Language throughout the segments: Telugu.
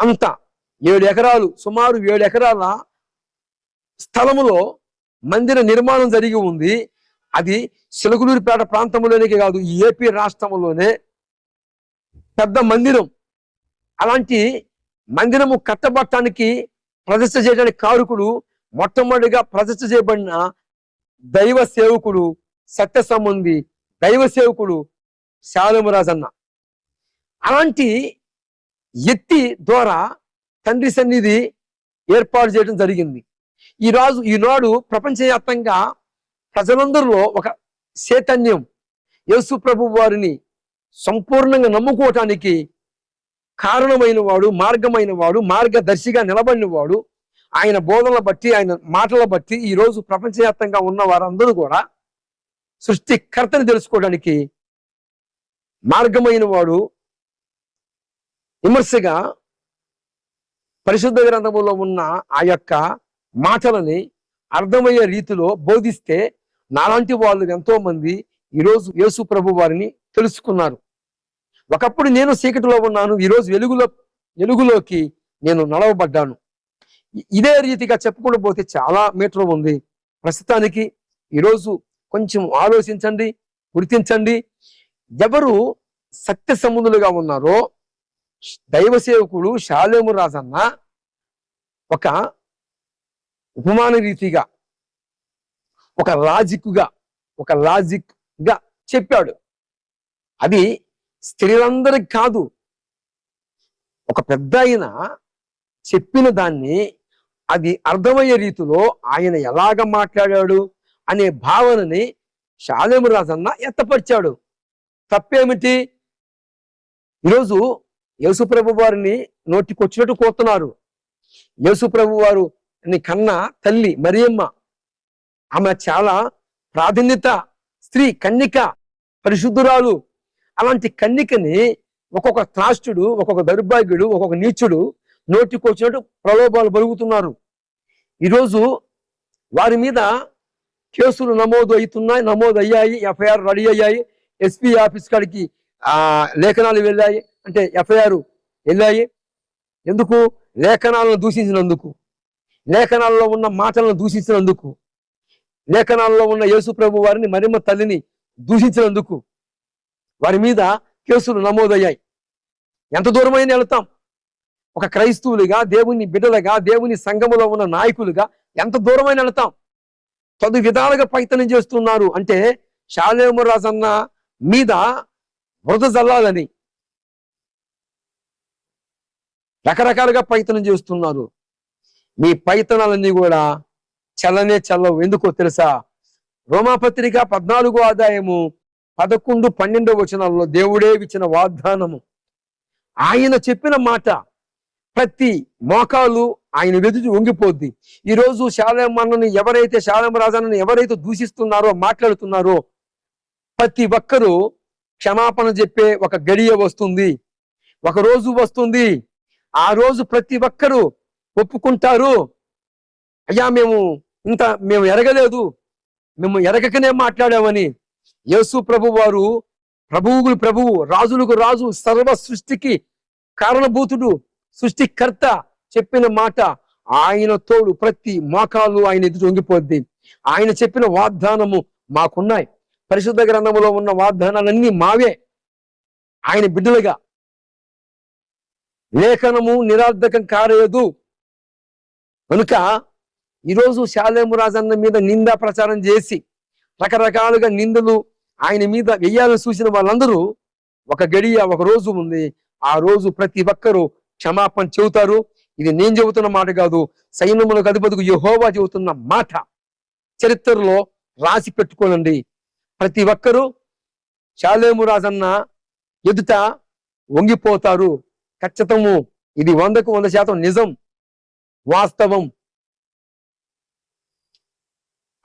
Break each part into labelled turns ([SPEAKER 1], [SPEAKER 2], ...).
[SPEAKER 1] అంత ఏడు ఎకరాలు సుమారు ఏడు ఎకరాల స్థలములో మందిర నిర్మాణం జరిగి ఉంది. అది సిలగులూరుపేట ప్రాంతంలోనికి కాదు ఏపీ రాష్ట్రంలోనే పెద్ద మందిరం. అలాంటి మందిరము కట్టబట్టడానికి ప్రతిష్ట చేయడానికి కారుకుడు మొట్టమొదటిగా ప్రతిష్ట చేయబడిన దైవ సేవకుడు సత్య సంబంధి దైవ సేవకుడు శాలమరాజన్న. అలాంటి ఎత్తి ద్వారా తండ్రి సన్నిధి ఏర్పాటు చేయడం జరిగింది. ఈ రోజు ఈనాడు ప్రపంచవ్యాప్తంగా ప్రజలందరిలో ఒక చైతన్యం యేసు ప్రభు వారిని సంపూర్ణంగా నమ్ముకోవటానికి కారణమైన వాడు మార్గమైన వాడు మార్గదర్శిగా నిలబడిన వాడు ఆయన బోధనల బట్టి ఆయన మాటల బట్టి ఈ రోజు ప్రపంచవ్యాప్తంగా ఉన్న వారందరూ కూడా సృష్టికర్తని తెలుసుకోవడానికి మార్గమైన వాడు విమర్శగా పరిశుద్ధ గ్రంథములో ఉన్న ఆ యొక్క మాటలని అర్థమయ్యే రీతిలో బోధిస్తే నాలాంటి వాళ్ళు ఎంతో మంది ఈరోజు యేసు ప్రభు వారిని తెలుసుకున్నారు. ఒకప్పుడు నేను చీకటిలో ఉన్నాను ఈరోజు వెలుగులో వెలుగులోకి నేను నడవబడ్డాను. ఇదే రీతిగా చెప్పుకుంటూ పోతే చాలా మీటర్ ఉంది. ప్రస్తుతానికి ఈరోజు కొంచెం ఆలోచించండి గుర్తించండి. ఎవరు సత్య సంబంధులుగా ఉన్నారో దైవ సేవకుడు శాలేము రాజన్న ఒక ఉపమాన రీతిగా ఒక లాజిక్గా ఒక లాజిక్గా చెప్పాడు. అది స్త్రీలందరికి కాదు ఒక పెద్ద ఆయన చెప్పిన దాన్ని అది అర్థమయ్యే రీతిలో ఆయన ఎలాగ మాట్లాడాడు అనే భావనని శాలేము రాజన్న ఎత్తపరిచాడు తప్పేమిటి? ఈరోజు యేసుప్రభు వారిని నోటికొచ్చినట్టు కోరుతున్నారు. యేసుప్రభు వారు కన్న తల్లి మరియమ్మ. ఆమె చాలా ప్రాధాన్యత స్త్రీ కన్నిక పరిశుద్ధురాలు. అలాంటి కన్నికని ఒక్కొక్క త్రాష్టుడు ఒక్కొక్క దౌర్భాగ్యుడు ఒక్కొక్క నీచుడు నోటికొచ్చినట్టు ప్రలోభాలు బలుగుతున్నారు. ఈరోజు వారి మీద కేసులు నమోదు అవుతున్నాయి నమోదు అయ్యాయి ఎఫ్ఐఆర్ రెడీ అయ్యాయి ఎస్పీ ఆఫీస్ కాడికి ఆ లేఖనాలు వెళ్ళాయి. అంటే ఎఫ్ఐఆర్ వెళ్ళాయి. ఎందుకు? లేఖనాలను దూషించినందుకు. లేఖనాల్లో ఉన్న మాటలను దూషించినందుకు. లేఖనాల్లో ఉన్న యేసు ప్రభు వారిని మరిమ తల్లిని దూషించినందుకు. వారి మీద కేసులు నమోదయ్యాయి. ఎంత దూరమైనా వెళతాం. ఒక క్రైస్తవులుగా దేవుని బిడ్డలుగా దేవుని సంఘములో ఉన్న నాయకులుగా ఎంత దూరమైన వెళతాం. తదు విధాలుగా ప్రయత్నం చేస్తున్నారు అంటే శాలేమరాజన్న మీద వృధ జల్లాలని రకరకాలుగా పైతనం చేస్తున్నారు. మీ పైతనాలన్నీ కూడా చల్లనే చల్లవు. ఎందుకో తెలుసా? రోమాపత్రిక పద్నాలుగో ఆదాయము పదకొండు పన్నెండో వచనాల్లో దేవుడే ఇచ్చిన వాగ్దానము. ఆయన చెప్పిన మాట ప్రతి మోకాలు ఆయన వెదుటి వంగిపోద్ది. ఈరోజు శాలమన్నని ఎవరైతే శాలేమ రాజాన్ని ఎవరైతే దూషిస్తున్నారో మాట్లాడుతున్నారో ప్రతి ఒక్కరూ క్షమాపణ చెప్పే ఒక గడియ వస్తుంది. ఒక రోజు వస్తుంది. ఆ రోజు ప్రతి ఒక్కరూ ఒప్పుకుంటారు. అయ్యా మేము ఇంత మేము ఎరగలేదు. మేము ఎరగకనే మాట్లాడామని యేసు ప్రభు వారు ప్రభువులు ప్రభువు రాజులకు రాజు సర్వ సృష్టికి కారణభూతుడు సృష్టికర్త చెప్పిన మాట ఆయన తోడు ప్రతి మోకాలు ఆయన ఎదురు వంగిపోద్ది. ఆయన చెప్పిన వాగ్దానము మాకున్నాయి. పరిశుద్ధ గ్రంథములో ఉన్న వాగ్దానాలన్నీ మావే. ఆయన బిడ్డలుగా లేఖనము నిరార్థకం కాలేదు కనుక ఈరోజు శాలేము రాజన్న మీద నిందా ప్రచారం చేసి రకరకాలుగా నిందలు ఆయన మీద వెయ్యాలని చూసిన వాళ్ళందరూ ఒక గడియ ఒక రోజు ఉంది. ఆ రోజు ప్రతి ఒక్కరూ క్షమాపణ చెబుతారు. ఇది నేను చెబుతున్న మాట కాదు. సైన్యములకు అధిపతికి యహోవా చెబుతున్న మాట. చరిత్రలో రాసి పెట్టుకోనండి. ప్రతి ఒక్కరూ శాలేము రాజన్న ఎదుట వంగిపోతారు. ఖచ్చితము. ఇది వందకు వంద శాతం నిజం. వాస్తవం.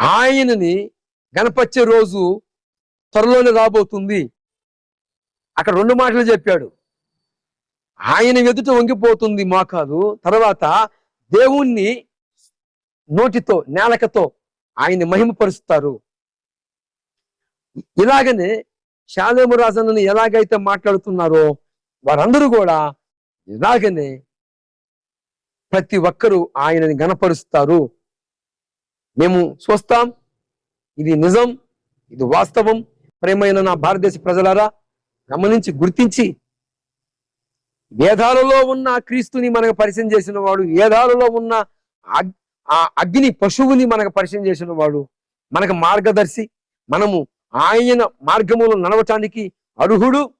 [SPEAKER 1] ఆయనని గణపచ్చే రోజు త్వరలోనే రాబోతుంది. అక్కడ రెండు మాటలు చెప్పాడు. ఆయన ఎదుట వంగిపోతుంది మోకాలు తర్వాత దేవుణ్ణి నోటితో నేలకతో ఆయన మహిమపరుస్తారు. ఇలాగనే శాలేము రాజన్నని ఎలాగైతే మాట్లాడుతున్నారో వారందరూ కూడా ఇలాగనే ప్రతి ఒక్కరూ ఆయనని గణపరుస్తారు. మేము చూస్తాం ఇది నిజం. ఇది వాస్తవం. ప్రేమైన నా భారతదేశ ప్రజలారా గమనించి గుర్తించి వేదాలలో ఉన్న క్రీస్తుని మనకు పరిచయం చేసిన వాడు వేదాలలో ఉన్న అగ్- ఆ అగ్ని పశువుని మనకు పరిచయం చేసిన వాడు మనకు మార్గదర్శి మనము ఆయన మార్గములో నడవటానికి అర్హుడు.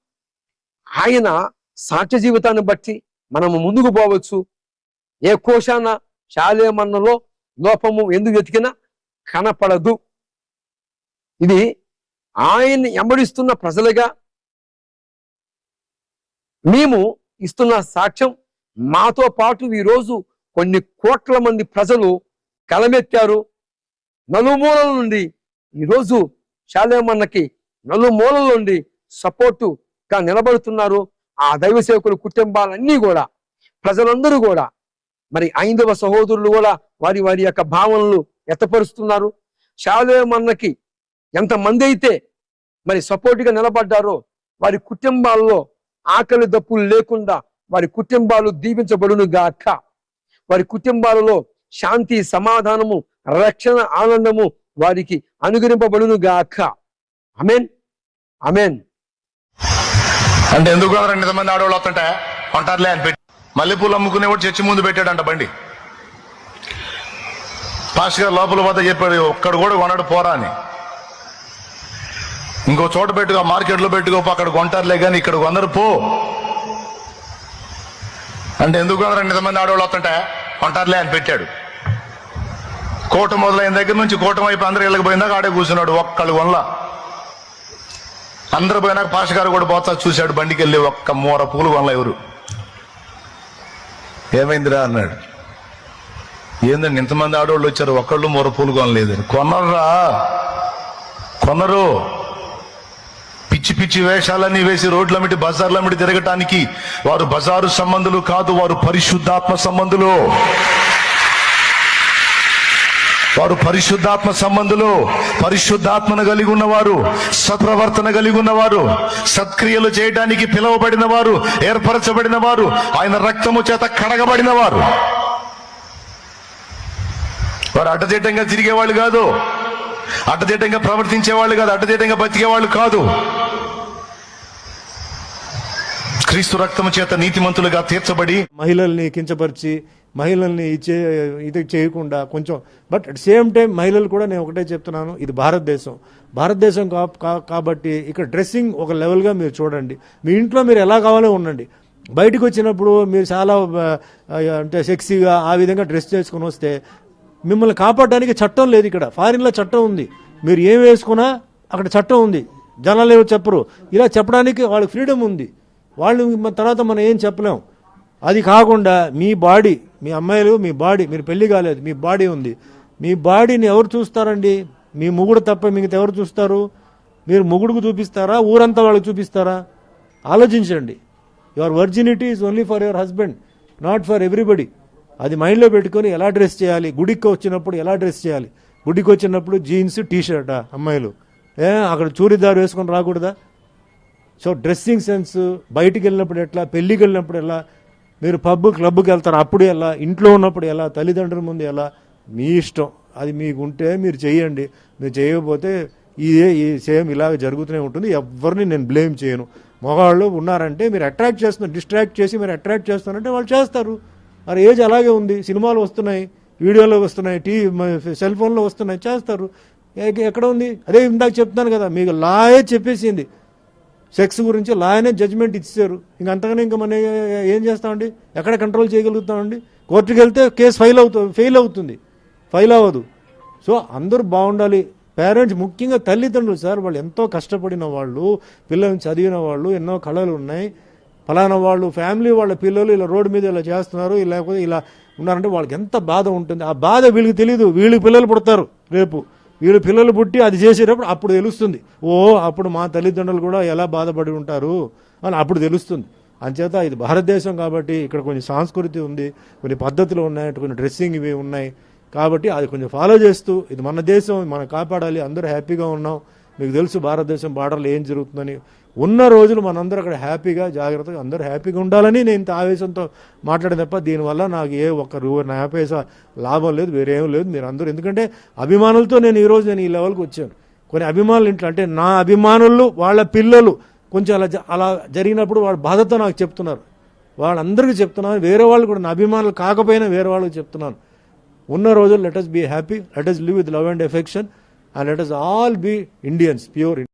[SPEAKER 1] ఆయన సాక్ష్య జీవితాన్ని బట్టి మనము ముందుకు పోవచ్చు. ఏ కోశాన శాలేమన్నలో లోపము ఎందుకు వెతికినా కనపడదు. ఇది ఆయన్ని ఎంబడిస్తున్న ప్రజలుగా మేము ఇస్తున్న సాక్ష్యం. మాతో పాటు ఈరోజు కొన్ని కోట్ల మంది ప్రజలు కలమెత్తారు. నలుమూలల నుండి ఈరోజు శాలేమన్నకి నలుమూలల నుండి సపోర్టుగా నిలబడుతున్నారు. ఆ దైవ సేవకుల కుటుంబాలన్నీ కూడా ప్రజలందరూ కూడా మరి ఐందవ సహోదరులు కూడా వారి వారి యొక్క భావనలు ఎత్తపరుస్తున్నారు శాలేమన్నకి ఎంతమంది అయితే మరి సపోర్టుగా నిలబడ్డారో వారి కుటుంబాల్లో ఆకలి దప్పులు లేకుండా వారి కుటుంబాలు దీవించబడును గాక. వారి కుటుంబాలలో శాంతి సమాధానము రక్షణ ఆనందము వారికి అనుగ్రహింపబడును గాక. అమెన్ అమెన్
[SPEAKER 2] అంటే ఎందుకు అందరూ ఇంతమంది ఆడవాళ్ళు వస్తుంటే? కొంటారులే అని పెట్టి. మల్లెపూలు అమ్ముకునేవాడు చర్చి ముందు పెట్టాడంట బండి. పాస్ గారు లోపల పోతే చెప్పాడు ఒక్కడు కూడా కొనడు పోరా అని. ఇంకో చోట పెట్టుకో మార్కెట్లో పెట్టుకో అక్కడ కొంటారులే కానీ ఇక్కడ కొందరు పో. అంటే ఎందుకు అందరూ ఇంతమంది ఆడవాళ్ళు వస్తుంటే? కొంటారులే అని పెట్టాడు. కోట మొదలైన దగ్గర నుంచి కూటమి వైపు అందరూ ఇళ్ళకి పోయిందాక ఆడే కూర్చున్నాడు ఒక్కళ్ళు కొనలా. అందరు పోయినాక పాష గారు కూడా పోతా చూశాడు బండికి వెళ్ళి ఒక్క మూర పూలు కొనలే ఎవరు. ఏమైందిరా అన్నాడు. ఏందండి ఇంతమంది ఆడవాళ్ళు వచ్చారు ఒక్కళ్ళు మూర పూలు కొనలేదు. కొనర్రా. కొనరు. పిచ్చి పిచ్చి వేషాలన్నీ వేసి రోడ్ల మీటి బజార్ల మీటి తిరగటానికి వారు బజారు సంబంధులు కాదు వారు పరిశుద్ధాత్మ సంబంధులు. వారు పరిశుద్ధాత్మ సంబంధులు పరిశుద్ధాత్మను కలిగి ఉన్నవారు సత్ప్రవర్తన కలిగి ఉన్నవారు సత్క్రియలు చేయడానికి పిలువబడిన వారు ఏర్పరచబడిన వారు ఆయన రక్తము చేత కడగబడిన వారు వారు అడ్డదిడ్డంగా తిరిగేవాళ్ళు కాదు. అడ్డదిడ్డంగా ప్రవర్తించేవాళ్ళు కాదు. అడ్డదిడ్డంగా బతికేవాళ్ళు కాదు. క్రీస్తు రక్తము చేత నీతిమంతులుగా తీర్చబడి
[SPEAKER 3] మహిళల్ని కించపరిచి మహిళల్ని ఇచ్చే ఇది చేయకుండా కొంచెం బట్ అట్ సేమ్ టైం మహిళలు కూడా నేను ఒకటే చెప్తున్నాను ఇది భారతదేశం. భారతదేశం కా- కాబట్టి ఇక్కడ డ్రెస్సింగ్ ఒక లెవెల్గా మీరు చూడండి. మీ ఇంట్లో మీరు ఎలా కావాలో ఉండండి. బయటకు వచ్చినప్పుడు మీరు చాలా అంటే సెక్సీగా ఆ విధంగా డ్రెస్ చేసుకుని వస్తే మిమ్మల్ని కాపాడడానికి చట్టం లేదు ఇక్కడ. ఫారిన్లో చట్టం ఉంది. మీరు ఏం వేసుకున్నా అక్కడ చట్టం ఉంది. జనాలు ఏమో చెప్పరు. ఇలా చెప్పడానికి వాళ్ళకి ఫ్రీడమ్ ఉంది. వాళ్ళు తర్వాత మనం ఏం చెప్పలేం. అది కాకుండా మీ బాడీ మీ అమ్మాయిలు మీ బాడీ మీరు పెళ్ళి కాలేదు మీ బాడీ ఉంది. మీ బాడీని ఎవరు చూస్తారండి? మీ మొగుడు తప్ప మిగతా ఎవరు చూస్తారు? మీరు మొగుడుకు చూపిస్తారా? ఊరంతా వాళ్ళకి చూపిస్తారా? ఆలోచించండి. Your virginity is only for your husband not for everybody అది మైండ్లో పెట్టుకొని ఎలా డ్రెస్ చేయాలి? గుడికి వచ్చినప్పుడు ఎలా డ్రెస్ చేయాలి? గుడికి వచ్చినప్పుడు జీన్స్ టీ షర్టా అమ్మాయిలు. ఏ అక్కడ చూరిదారు వేసుకొని రాకూడదా? సో డ్రెస్సింగ్ సెన్స్ బయటికి వెళ్ళినప్పుడు ఎట్లా? పెళ్ళికి వెళ్ళినప్పుడు ఎలా? మీరు పబ్ క్లబ్కి వెళ్తారు అప్పుడు ఎలా? ఇంట్లో ఉన్నప్పుడు ఎలా? తల్లిదండ్రుల ముందు ఎలా? మీ ఇష్టం. అది మీకు ఉంటే మీరు చేయండి మీరు చేయకపోతే ఇదే ఈ సేమ్ ఇలాగ జరుగుతూనే ఉంటుంది. ఎవరిని నేను బ్లేమ్ చేయను. మగవాళ్ళు ఉన్నారంటే మీరు అట్రాక్ట్ చేస్తున్నారు డిస్ట్రాక్ట్ చేసి మీరు అట్రాక్ట్ చేస్తున్నారంటే వాళ్ళు చేస్తారు. మరి ఏజ్ అలాగే ఉంది. సినిమాలు వస్తున్నాయి వీడియోలో వస్తున్నాయి టీవీ సెల్ ఫోన్లో వస్తున్నాయి చేస్తారు. ఎక్కడ ఉంది? అదే ఇందాక చెప్తున్నాను కదా మీకు లాయే చెప్పేసింది. సెక్స్ గురించి లాయనే జడ్జ్మెంట్ ఇచ్చారు. ఇంక అంతగానే ఇంకా మనం ఏం చేస్తామండి? ఎక్కడ కంట్రోల్ చేయగలుగుతామండి? కోర్టుకి వెళ్తే కేసు ఫైల్ అవుతుంది ఫెయిల్ అవుతుంది. ఫైల్ అవ్వదు. సో అందరూ బాగుండాలి. పేరెంట్స్ ముఖ్యంగా తల్లిదండ్రులు సార్ వాళ్ళు ఎంతో కష్టపడిన వాళ్ళు పిల్లల్ని చదివిన వాళ్ళు ఎన్నో కళలు ఉన్నాయి. ఫలానా వాళ్ళు ఫ్యామిలీ వాళ్ళ పిల్లలు ఇలా రోడ్డు మీద ఇలా చేస్తున్నారు లేకపోతే ఇలా ఉన్నారంటే వాళ్ళకి ఎంత బాధ ఉంటుంది. ఆ బాధ వీళ్ళకి తెలియదు వీళ్ళకి పిల్లలు పుడతారు రేపు. వీళ్ళు పిల్లలు పుట్టి అది చేసేటప్పుడు అప్పుడు తెలుస్తుంది. ఓ అప్పుడు మా తల్లిదండ్రులు కూడా ఎలా బాధపడి ఉంటారు అని అప్పుడు తెలుస్తుంది. అంచేత ఇది భారతదేశం కాబట్టి ఇక్కడ కొన్ని సంస్కృతి ఉంది కొన్ని పద్ధతులు ఉన్నాయి కొన్ని డ్రెస్సింగ్ ఇవి ఉన్నాయి. కాబట్టి అది కొంచెం ఫాలో చేస్తూ ఇది మన దేశం మనం కాపాడాలి అందరూ హ్యాపీగా ఉన్నాం. మీకు తెలుసు భారతదేశం బార్డర్లో ఏం జరుగుతుందని. ఉన్న రోజులు మనందరూ అక్కడ హ్యాపీగా జాగ్రత్తగా అందరూ హ్యాపీగా ఉండాలని నేను ఇంత ఆవేశంతో మాట్లాడిన తప్ప దీనివల్ల నాకు ఏ ఒక్క రూ నా పైసా లాభం లేదు వేరేం లేదు మీరు అందరూ ఎందుకంటే అభిమానులతో నేను ఈరోజు నేను ఈ లెవెల్కి వచ్చాను. కొన్ని అభిమానులు ఇంట్లో అంటే నా అభిమానులు వాళ్ళ పిల్లలు కొంచెం అలా జ- అలా జరిగినప్పుడు వాళ్ళ బాధతో నాకు చెప్తున్నారు. వాళ్ళందరికీ చెప్తున్నాను వేరే వాళ్ళు కూడా నా అభిమానులు కాకపోయినా వేరే వాళ్ళకి చెప్తున్నాను. ఉన్న రోజులు let us be happy let us live with love and affection and let us all be Indians, pure Indians.